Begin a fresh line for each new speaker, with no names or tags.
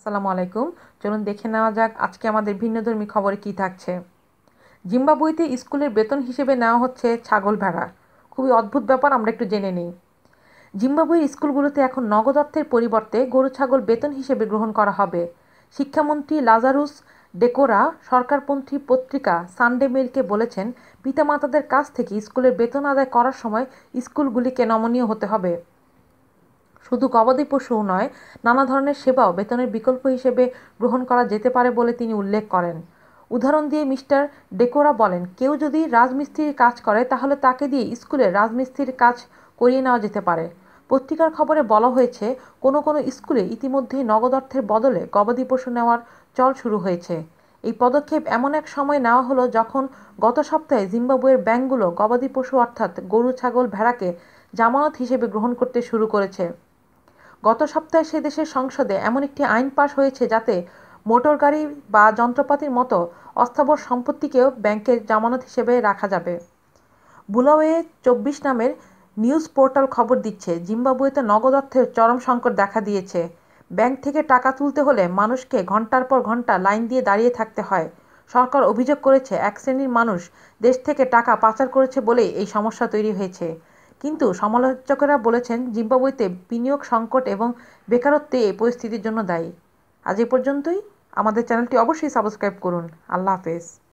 আসসালামু আলাইকুম। চলুন দেখে নেওয়া যাক আজকে আমাদের ভিন্নধর্মী খবরে কি থাকছে। জিম্বাবুয়েতে স্কুলের বেতন হিসেবে নেওয়া হচ্ছে ছাগল ভেড়া। খুবই অদ্ভুত ব্যাপার, আমরা একটু জেনে নিই। জিম্বাবুয়ের স্কুলগুলোতে এখন নগদ অর্থের পরিবর্তে গরু ছাগল বেতন হিসেবে গ্রহণ করা হবে। শিক্ষামন্ত্রী লাজারুস ডেকোরা সরকারপন্থী পত্রিকা সানডে মেলকে বলেছেন, পিতামাতাদের কাছ থেকে স্কুলের বেতন আদায় করার সময় স্কুলগুলিকে নমনীয় হতে হবে। শুধু গবাদি পশুও নয়, নানা ধরনের সেবাও বেতনের বিকল্প হিসেবে গ্রহণ করা যেতে পারে বলে তিনি উল্লেখ করেন। উদাহরণ দিয়ে মিস্টার ডেকোরা বলেন, কেউ যদি রাজমিস্ত্রির কাজ করে, তাহলে তাকে দিয়ে স্কুলে রাজমিস্ত্রির কাজ করিয়ে নেওয়া যেতে পারে। পত্রিকার খবরে বলা হয়েছে, কোনো কোনো স্কুলে ইতিমধ্যেই নগদ অর্থের বদলে গবাদি পশু নেওয়ার চল শুরু হয়েছে। এই পদক্ষেপ এমন এক সময় নেওয়া হলো যখন গত সপ্তাহে জিম্বাবুয়ের ব্যাংকগুলো গবাদি পশু অর্থাৎ গরু, ছাগল, ভেড়াকে জামানত হিসেবে গ্রহণ করতে শুরু করেছে। গত সপ্তাহে সে দেশের সংসদে এমন একটি আইন পাশ হয়েছে যাতে মোটর গাড়ি বা যন্ত্রপাতির মতো অস্থাবর সম্পত্তিকেও ব্যাংকের জামানত হিসেবে রাখা যাবে। বুলাওয়ে চব্বিশ নামের নিউজ পোর্টাল খবর দিচ্ছে, জিম্বাবুয়েতে নগদ অর্থের চরম সংকট দেখা দিয়েছে। ব্যাংক থেকে টাকা তুলতে হলে মানুষকে ঘণ্টার পর ঘণ্টা লাইন দিয়ে দাঁড়িয়ে থাকতে হয়। সরকার অভিযোগ করেছে, এক শ্রেণির মানুষ দেশ থেকে টাকা পাচার করেছে বলেই এই সমস্যা তৈরি হয়েছে। কিন্তু সমালোচকেরা বলেছেন, জিম্বাবুয়েতে বিনিয়োগ সংকট এবং বেকারত্বে এই পরিস্থিতির জন্য দায়ী। আজ এ পর্যন্তই। আমাদের চ্যানেলটি অবশ্যই সাবস্ক্রাইব করুন। আল্লাহ হাফেজ।